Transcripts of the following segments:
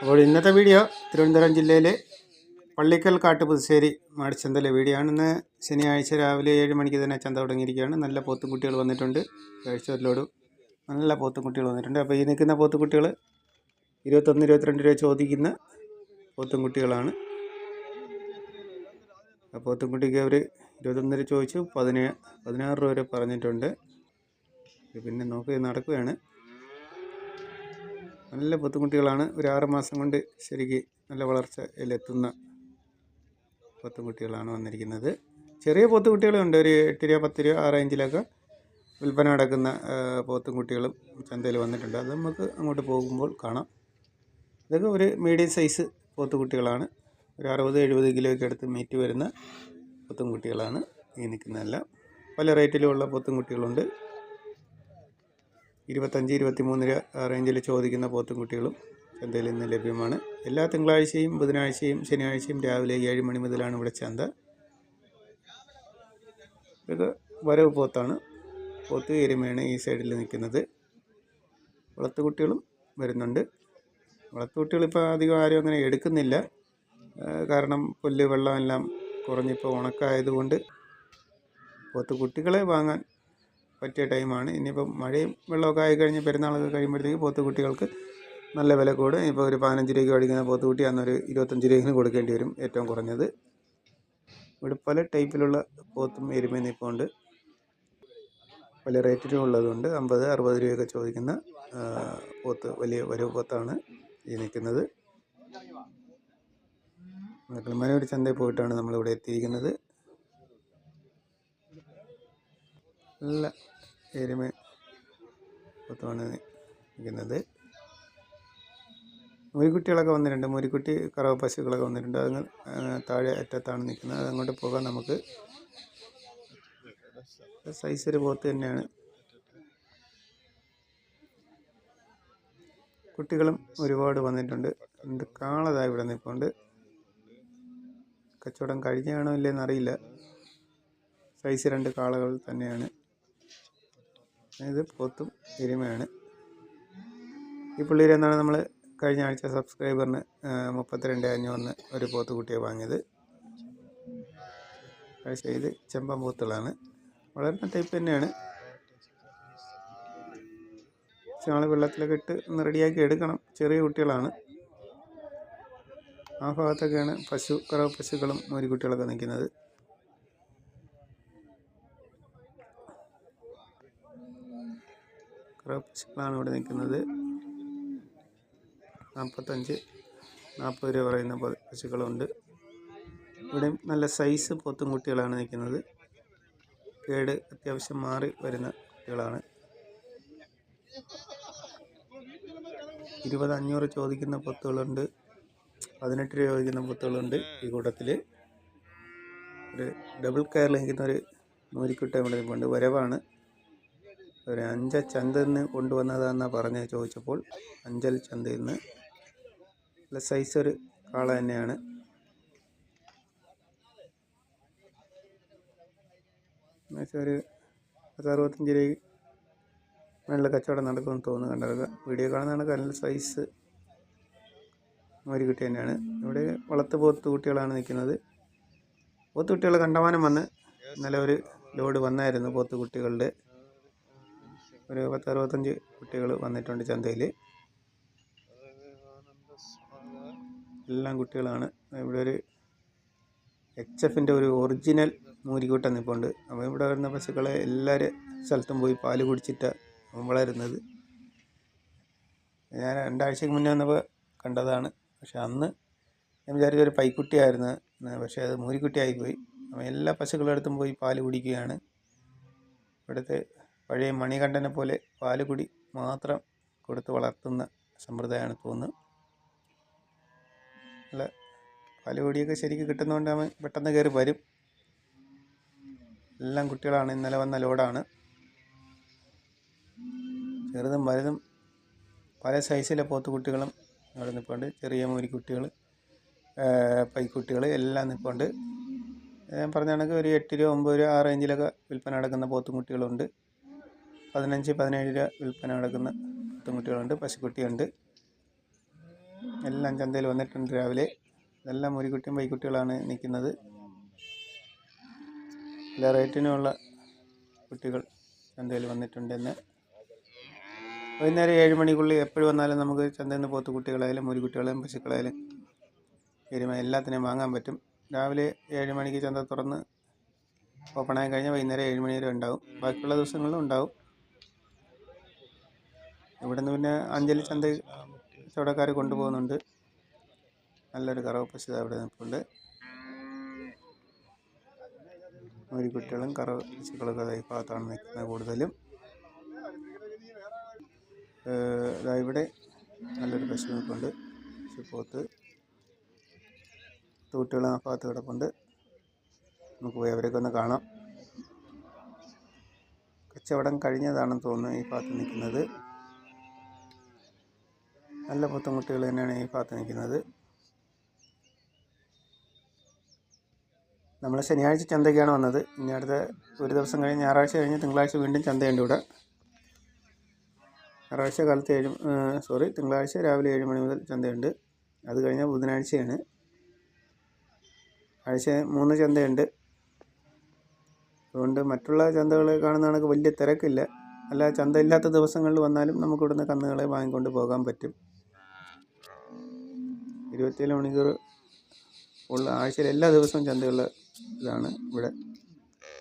അപ്പോൾ ഇന്നത്തെ വീഡിയോ തിരുവനന്തപുരം ജില്ലയിലെ പള്ളിക്കൽ കാട്ടുപുതുശ്ശേരി മാടിച്ചന്തലെ വീഡിയോ ഇന്ന് ശനിയാഴ്ച രാവിലെ ഏഴ് മണിക്ക് തന്നെ ചന്ത തുടങ്ങിയിരിക്കുകയാണ്. നല്ല പോത്തുകുട്ടികൾ വന്നിട്ടുണ്ട്. കാഴ്ചവരിലോട് നല്ല പോത്തുകുട്ടികൾ വന്നിട്ടുണ്ട്. അപ്പോൾ ഈ നിൽക്കുന്ന പോത്തുകുട്ടികൾ ഇരുപത്തൊന്ന് ഇരുപത്തിരണ്ട് രൂപ ചോദിക്കുന്ന പോത്തുംകുട്ടികളാണ്. പോത്തുംകുട്ടിക്ക് അവർ രൂപ ചോദിച്ചു. പതിനേഴ് പതിനാറ് രൂപ വരെ പറഞ്ഞിട്ടുണ്ട്. പിന്നെ നോക്കി നടക്കുകയാണ്. നല്ല പോത്തുംകുട്ടികളാണ്. ഒരു ആറ് മാസം കൊണ്ട് ശരിക്ക് നല്ല വളർച്ചയിലെത്തുന്ന പോത്തുംകുട്ടികളാണ് വന്നിരിക്കുന്നത്. ചെറിയ പോത്തുകുട്ടികളുണ്ട്. ഒരു എട്ട് രൂപ പത്ത് രൂപ ആ റേഞ്ചിലൊക്കെ വിൽപ്പന നടക്കുന്ന പോത്തുംകുട്ടികളും ചന്തയിൽ വന്നിട്ടുണ്ട്. അത് നമുക്ക് അങ്ങോട്ട് പോകുമ്പോൾ കാണാം. ഇതൊക്കെ ഒരു മീഡിയം സൈസ് പോത്തുകുട്ടികളാണ്. ഒരു അറുപത് എഴുപത് കിലോയ്ക്ക് അടുത്ത് മീറ്റ് വരുന്ന പോത്തുംകുട്ടികളാണ് ഈ നിൽക്കുന്നതെല്ലാം. പല റേറ്റിലുമുള്ള പോത്തുംകുട്ടികളുണ്ട്. ഇരുപത്തഞ്ച് ഇരുപത്തിമൂന്ന് രൂപ ആ റേഞ്ചിൽ ചോദിക്കുന്ന പോത്തും കുട്ടികളും ചന്തയിൽ ഇന്ന് ലഭ്യമാണ്. എല്ലാ തിങ്കളാഴ്ചയും ബുധനാഴ്ചയും ശനിയാഴ്ചയും രാവിലെ ഏഴ് മണി മുതലാണ് ഇവിടെ ചന്ത. ഇത് വരവ് പോത്താണ്. പോത്ത് എരുമയാണ് ഈ സൈഡിൽ നിൽക്കുന്നത്. വളർത്തുകുട്ടികളും വരുന്നുണ്ട്. വളർത്തുകുട്ടികൾ ഇപ്പോൾ അധികം ആരും അങ്ങനെ എടുക്കുന്നില്ല. കാരണം പുല്ല് വെള്ളം എല്ലാം കുറഞ്ഞിപ്പോൾ ഉണക്കായതുകൊണ്ട് പോത്ത് കുട്ടികളെ വാങ്ങാൻ പറ്റിയ ടൈമാണ്. ഇനിയിപ്പം മഴയും വെള്ളമൊക്കെ ആയി കഴിഞ്ഞ് പെരുന്നാളൊക്കെ കഴിയുമ്പോഴത്തേക്ക് പോത്ത് കുട്ടികൾക്ക് നല്ല വില കൂടും. ഇപ്പോൾ ഒരു പതിനഞ്ച് രൂപയ്ക്ക് മേടിക്കുന്ന പോത്ത് കുട്ടി അന്നൊരു ഇരുപത്തഞ്ച് രൂപയ്ക്ക് കൊടുക്കേണ്ടി വരും. ഏറ്റവും കുറഞ്ഞത്. ഇവിടെ പല ടൈപ്പിലുള്ള പോത്തും എരുമയും ഇപ്പോൾ ഉണ്ട്. പല റേറ്റിലും ഉള്ളതുണ്ട്. അമ്പത് അറുപത് രൂപയൊക്കെ ചോദിക്കുന്ന പോത്ത് വലിയ വരവ് പോത്താണ് ഈ നിൽക്കുന്നത്. ഒരു ചന്തയിൽ പോയിട്ടാണ് നമ്മളിവിടെ എത്തിയിരിക്കുന്നത്. നല്ല എരുമ പത്തുമാണ് നിൽക്കുന്നത്. മുരിക്കുട്ടികളൊക്കെ വന്നിട്ടുണ്ട്. മുരിക്കുട്ടി കറവ പശുക്കളൊക്കെ വന്നിട്ടുണ്ട്. അത് താഴെ അറ്റത്താണ് നിൽക്കുന്നത്. അങ്ങോട്ട് പോകാൻ നമുക്ക് സൈസ് ഒരു പോത്ത് തന്നെയാണ്. കുട്ടികളും ഒരുപാട് വന്നിട്ടുണ്ട്. എന്ത് കാളതാ ഇവിടെ നിൽപ്പുണ്ട്. കച്ചവടം കഴിഞ്ഞാണോ ഇല്ലെന്നറിയില്ല സൈസ് രണ്ട് കാളകൾ തന്നെയാണ്. ഇത് പോത്തും എരുമയാണ്. ഈ പുള്ളിയിൽ എന്നാണ് നമ്മൾ കഴിഞ്ഞ ആഴ്ച സബ്സ്ക്രൈബറിന് മുപ്പത്തിരണ്ട് അഞ്ഞൂറിന് ഒരു പോത്ത് കുട്ടിയെ വാങ്ങിയത്. പക്ഷേ ഇത് ചെമ്പൻ പോത്തുകളാണ്. വളരുന്ന ടൈപ്പ് തന്നെയാണ്. ഞങ്ങൾ വെള്ളത്തിലൊക്കെ ഇട്ട് ഒന്ന് റെഡിയാക്കി എടുക്കണം. ചെറിയ കുട്ടികളാണ്. ആ ഭാഗത്തൊക്കെയാണ് പശു കറവ് പശുക്കളും മോരിക്കുട്ടികളൊക്കെ നിൽക്കുന്നത്. കറവ് പശുക്കളാണ് ഇവിടെ നിൽക്കുന്നത്. നാൽപ്പത്തഞ്ച് നാൽപ്പത് രൂപ പറയുന്ന പശുക്കളുണ്ട്. ഇവിടെ നല്ല സൈസ് പോത്തും കുട്ടികളാണ് നിൽക്കുന്നത്. കേട് അത്യാവശ്യം മാറി വരുന്ന കുട്ടികളാണ്. ഇരുപത് അഞ്ഞൂറ് ചോദിക്കുന്ന പൊത്തുകളുണ്ട്. പതിനെട്ട് രൂപ ചോദിക്കുന്ന പൊത്തുകളുണ്ട് ഈ കൂട്ടത്തിൽ. ഒരു ഡബിൾ കയറിൽ നിൽക്കുന്ന ഒരു നൂരിക്കുട്ട ഇവിടെ നിൽപ്പുണ്ട്. വരവാണ്. ഒരു അഞ്ച ചന്തയിൽ നിന്ന് കൊണ്ടുവന്നതാണെന്നാണ് പറഞ്ഞ് ചോദിച്ചപ്പോൾ അഞ്ചൽ ചന്തയിൽ നിന്ന് നല്ല സൈസ് ഒരു കാള തന്നെയാണ്. എന്നുവെച്ചാൽ ഒരു പത്ത് അറുപത്തഞ്ച് രൂപ നല്ല കച്ചവടം നടക്കുമെന്ന് തോന്നുന്നു കണ്ടതൊക്കെ വീഡിയോ കാണുന്നതാണ് നല്ല സൈസ് ഒരു കുട്ടി തന്നെയാണ്. ഇവിടെ വളർത്ത് പോത്ത് കുട്ടികളാണ് നിൽക്കുന്നത്. പോത്ത് കുട്ടികൾ കണ്ടമാനം വന്ന് ഇന്നലെ ഒരു ലോഡ് വന്നായിരുന്നു പോത്ത് കുട്ടികളുടെ. ഒരു പത്ത് അറുപത്തഞ്ച് കുട്ടികൾ വന്നിട്ടുണ്ട് ചന്തയിൽ എല്ലാം കുട്ടികളാണ്. ഇവിടെ ഒരു എച്ച് എഫിന്റെ ഒരു ഒറിജിനൽ മൂരിക്കൂട്ടം നിൽപ്പുണ്ട് അപ്പോൾ ഇവിടെ വരുന്ന പശുക്കളെ എല്ലാവരും സ്ഥലത്തും പോയി പാൽ കുടിച്ചിട്ട് വളരുന്നത്. ഞാൻ രണ്ടാഴ്ചക്ക് മുന്നേ വന്നപ്പോൾ കണ്ടതാണ്. പക്ഷെ അന്ന് ഞാൻ വിചാരിച്ച ഒരു പൈക്കുട്ടിയായിരുന്നു. പക്ഷേ അത് മൂരിക്കുട്ടിയായിപ്പോയി അപ്പോൾ എല്ലാ പശുക്കളുടെ അടുത്തും പോയി പാൽ കുടിക്കുകയാണ്. ഇവിടുത്തെ പഴയ മണികണ്ഠനെ പോലെ പാലുകുടി മാത്രം കൊടുത്ത് വളർത്തുന്ന സമ്പ്രദായമാണ് തോന്നുന്നത് അല്ല പാൽ കുടിയൊക്കെ ശരിക്കും കിട്ടുന്നതുകൊണ്ട് അവൻ പെട്ടെന്ന് കയറി വരും. എല്ലാം കുട്ടികളാണ് ഇന്നലെ വന്ന ലോഡാണ്. ചെറുതും വലുതും പല സൈസിലെ പോത്തുകുട്ടികളും അവിടെ നിൽപ്പുണ്ട് ചെറിയ മൂരിക്കുട്ടികൾ പൈക്കുട്ടികൾ എല്ലാം നിൽപ്പുണ്ട് ഞാൻ പറഞ്ഞ കണക്ക് ഒരു എട്ട് രൂപ ഒമ്പത് രൂപ ആ റേഞ്ചിലൊക്കെ വിൽപ്പന നടക്കുന്ന പോത്തുംകുട്ടികളുണ്ട് പതിനഞ്ച് പതിനേഴ് രൂപ വിൽപ്പന നടക്കുന്ന പത്തുംകുട്ടികളുണ്ട് പശുക്കുട്ടിയുണ്ട്. എല്ലാം ചന്തയിൽ വന്നിട്ടുണ്ട് രാവിലെ. ഇതെല്ലാം മുരിക്കുട്ടിയും വൈക്കുട്ടികളാണ് നിൽക്കുന്നത്. എല്ലാ റേറ്റിനുമുള്ള കുട്ടികൾ ചന്തയിൽ വന്നിട്ടുണ്ട് എന്ന് വൈകുന്നേരം ഏഴ് മണിക്കുള്ളിൽ എപ്പോഴും വന്നാലും നമുക്ക് ചന്തയിൽ നിന്ന് പോത്ത് കുട്ടികളായാലും മുരിക്കുട്ടികളായാലും പശുക്കളായാലും എരുമ എല്ലാത്തിനെയും വാങ്ങാൻ പറ്റും. രാവിലെ ഏഴ് മണിക്ക് ചന്ത തുറന്ന് ഓപ്പണായി കഴിഞ്ഞാൽ വൈകുന്നേരം ഏഴ് മണി വരെ ഉണ്ടാവും. ബാക്കിയുള്ള ദിവസങ്ങളിലും ഉണ്ടാവും. ഇവിടുന്ന് പിന്നെ അഞ്ചലി ചന്ത കച്ചവടക്കാർ കൊണ്ടുപോകുന്നുണ്ട്. നല്ലൊരു കറവ പശു അവിടെ നിൽപ്പുണ്ട് ഒരു കുട്ടികളും കറവ പശുക്കളൊക്കെ ഈ ഭാഗത്താണ് നിൽക്കുന്നത് കൂടുതലും. ദാ ഇവിടെ നല്ലൊരു പശു നിൽപ്പുണ്ട്. പശുപ്പോത്ത് തൂട്ടുകൾ ആ ഭാഗത്ത് കിടപ്പുണ്ട്. നമുക്ക് പോയി അവരൊക്കെ ഒന്ന് കാണാം. കച്ചവടം കഴിഞ്ഞതാണെന്ന് തോന്നുന്നു ഈ ഭാഗത്ത് നിൽക്കുന്നത്. നല്ല പുത്തൻകുട്ടികൾ തന്നെയാണ് ഈ ഭാഗത്ത് നിൽക്കുന്നത്. നമ്മൾ ശനിയാഴ്ച ചന്തയ്ക്കാണ് വന്നത്. ഇനി അടുത്ത ഒരു ദിവസം കഴിഞ്ഞ് ഞായറാഴ്ച കഴിഞ്ഞ് തിങ്കളാഴ്ച വീണ്ടും ചന്തയുണ്ട് ഇവിടെ. ഞായറാഴ്ച കാലത്ത് ഏഴ് സോറി തിങ്കളാഴ്ച രാവിലെ ഏഴ് മണി മുതൽ ചന്തയുണ്ട്. അത് കഴിഞ്ഞാൽ ബുധനാഴ്ചയാണ്. ആഴ്ച മൂന്ന് ചന്തയുണ്ട്. അതുകൊണ്ട് മറ്റുള്ള ചന്തകൾ കാണുന്ന വലിയ തിരക്കില്ല. അല്ല ചന്ത ഇല്ലാത്ത ദിവസങ്ങളിൽ വന്നാലും നമുക്ക് ഇവിടുന്ന് കന്നുകളെ വാങ്ങിക്കൊണ്ട് പോകാൻ പറ്റും. ഇരുപത്തിയേഴ് മണിക്കൂർ ഉള്ള ആഴ്ചയിൽ എല്ലാ ദിവസവും ചന്തയുള്ള ഇതാണ് ഇവിടെ.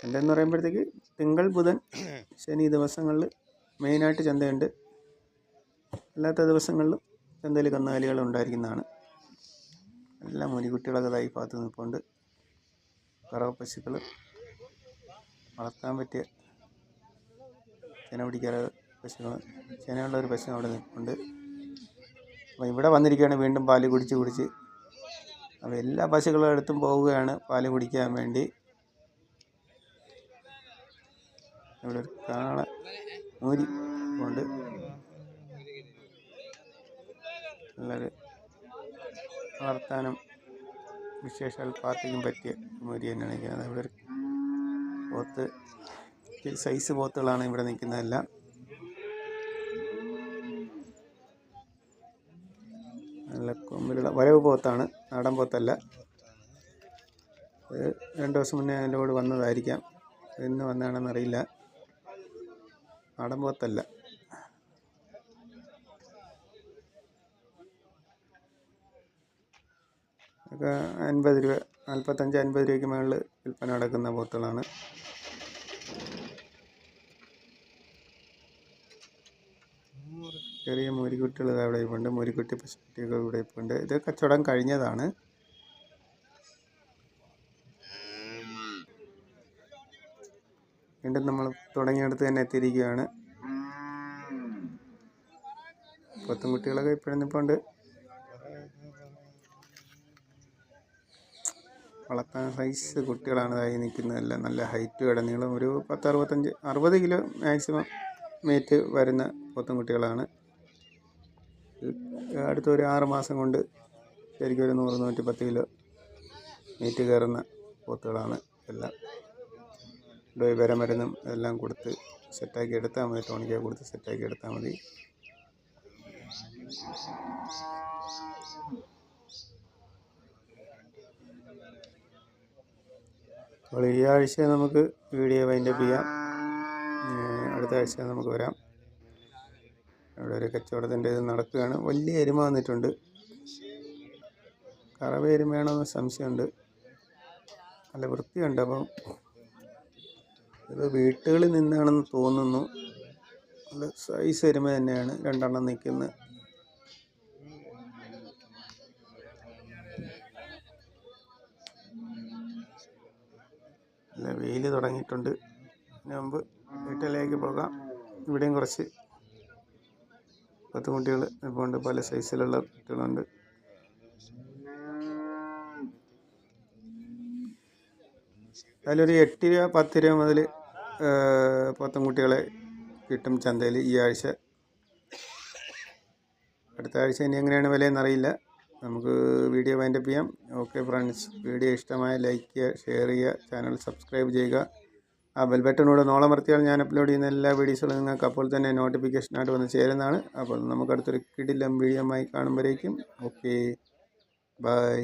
ചന്ത എന്ന് പറയുമ്പോഴത്തേക്ക് തിങ്കൾ ബുധൻ ശനി ദിവസങ്ങളിൽ മെയിനായിട്ട് ചന്തയുണ്ട്. അല്ലാത്ത ദിവസങ്ങളിലും ചന്തയിൽ കന്നുകാലികൾ ഉണ്ടായിരിക്കുന്നതാണ്. എല്ലാ മുനികുട്ടികളൊക്കെ ഇതായി ഭാഗത്ത് നിൽപ്പുണ്ട്. കറവ പശുക്കൾ വളർത്താൻ പറ്റിയ ചെന പിടിക്കാറ് പശുക്കൾ ചെനയുള്ള ഒരു പശു അവിടെ നിൽപ്പുണ്ട്. അപ്പോൾ ഇവിടെ വന്നിരിക്കുകയാണ് വീണ്ടും പാൽ കുടിച്ച് കുടിച്ച്. അപ്പോൾ എല്ലാ പശുക്കളും എടുത്തും പോവുകയാണ് പാൽ കുടിക്കാൻ വേണ്ടി. ഇവിടെ ഒരു കാള മൂരി ഉണ്ട് നല്ലൊരു വളർത്താനും വിശേഷാൽ പാർട്ടിക്കും പറ്റിയ മൂരി തന്നെയാണ് ഇവിടെ ഒരു പോത്ത് സൈസ് പോത്തുകളാണ് ഇവിടെ നിൽക്കുന്നതെല്ലാം നല്ല കൊമ്പിലുള്ള വരവ് പോത്താണ്. നാടൻ പോത്തല്ല. ഇത് രണ്ട് ദിവസം മുന്നേ എന്റെ കൂടെ വന്നതായിരിക്കാം. ഇന്ന് വന്നതാണെന്ന് അറിയില്ല. നാടൻ പോത്തല്ല. അൻപത് രൂപ നാൽപ്പത്തഞ്ച് അൻപത് രൂപയ്ക്ക് മുകളിൽ വിൽപ്പന നടക്കുന്ന പോത്തുകളാണ്. ചെറിയ മോരിക്കുട്ടികൾ അവിടെ ഇവിടെ മോരിക്കുട്ടി പശുക്കുട്ടികൾ ഇവിടെ ഇപ്പുണ്ട് ഇത് കച്ചവടം കഴിഞ്ഞതാണ്. വീണ്ടും നമ്മൾ തുടങ്ങിയെടുത്ത് തന്നെ എത്തിയിരിക്കുകയാണ്. പത്തും കുട്ടികളൊക്കെ ഇപ്പോഴും നിൽപ്പുണ്ട് വളർത്താൻ സൈസ് കുട്ടികളാണ് ഇതായി നിൽക്കുന്നതെല്ലാം നല്ല ഹൈറ്റ് കിടന്നീളം ഒരു പത്ത് അറുപത്തഞ്ച് അറുപത് കിലോ മാക്സിമം മേറ്റ് വരുന്ന പോത്തും കുട്ടികളാണ്. അടുത്ത ഒരു ആറ് മാസം കൊണ്ട് ശരിക്കും ഒരു നൂറ് നൂറ്റി പത്ത് കിലോ മീറ്റ് കയറുന്ന പോത്തുകളാണ് എല്ലാം. ഡോയ് വര മരുന്നും എല്ലാം കൊടുത്ത് സെറ്റാക്കി എടുത്താൽ മതി ടോണിക്ക കൊടുത്ത് സെറ്റാക്കി എടുത്താൽ മതി. അപ്പോൾ ഈ ആഴ്ച നമുക്ക് വീഡിയോ വൈൻഡപ്പ് ചെയ്യാം. അടുത്ത ആഴ്ച നമുക്ക് വരാം. അവിടെ ഒരു കച്ചവടത്തിന്റെ ഇത് നടക്കുകയാണ്. വലിയ എരുമ വന്നിട്ടുണ്ട്. കറവ എരുമയാണെന്ന് സംശയമുണ്ട്. നല്ല വൃത്തിയുണ്ട് അപ്പം. ഇത് വീട്ടുകളിൽ നിന്നാണെന്ന് തോന്നുന്നു. നല്ല സൈസ് എരുമ തന്നെയാണ്. രണ്ടെണ്ണം നിൽക്കുന്നത് നല്ല വെയിൽ തുടങ്ങിയിട്ടുണ്ട്. മുമ്പ് വീട്ടിലേക്ക് പോകാം. ഇവിടെയും കുറച്ച് പത്ത് കുട്ടികൾ ഇപ്പോൾ ഉണ്ട് പല സൈസിലുള്ള കുട്ടികളുണ്ട്. അതിലൊരു എട്ട് രൂപ പത്ത് രൂപ മുതൽ പത്തും കുട്ടികളെ കിട്ടും ചന്തയിൽ ഈ ആഴ്ച. അടുത്ത ആഴ്ച ഇനി എങ്ങനെയാണ് വിലയെന്നറിയില്ല നമുക്ക് വീഡിയോ വൈൻഡപ്പ് ചെയ്യാം. ഓക്കെ ഫ്രണ്ട്സ് വീഡിയോ ഇഷ്ടമായ ലൈക്ക് ചെയ്യുക ഷെയർ ചെയ്യുക ചാനൽ സബ്സ്ക്രൈബ് ചെയ്യുക. ആ ബെൽ നോളം നോളമർത്തിയാൽ ഞാൻ അപ്ലോഡ് ചെയ്യുന്ന എല്ലാ വീഡിയോസുകളും നിങ്ങൾക്ക് അപ്പോൾ തന്നെ നോട്ടിഫിക്കേഷനായിട്ട് വന്ന് ചേരുന്നതാണ്. അപ്പോൾ നമുക്കടുത്തൊരു കിടിലം വീഡിയോ ആയി കാണുമ്പോഴേക്കും. Okay bye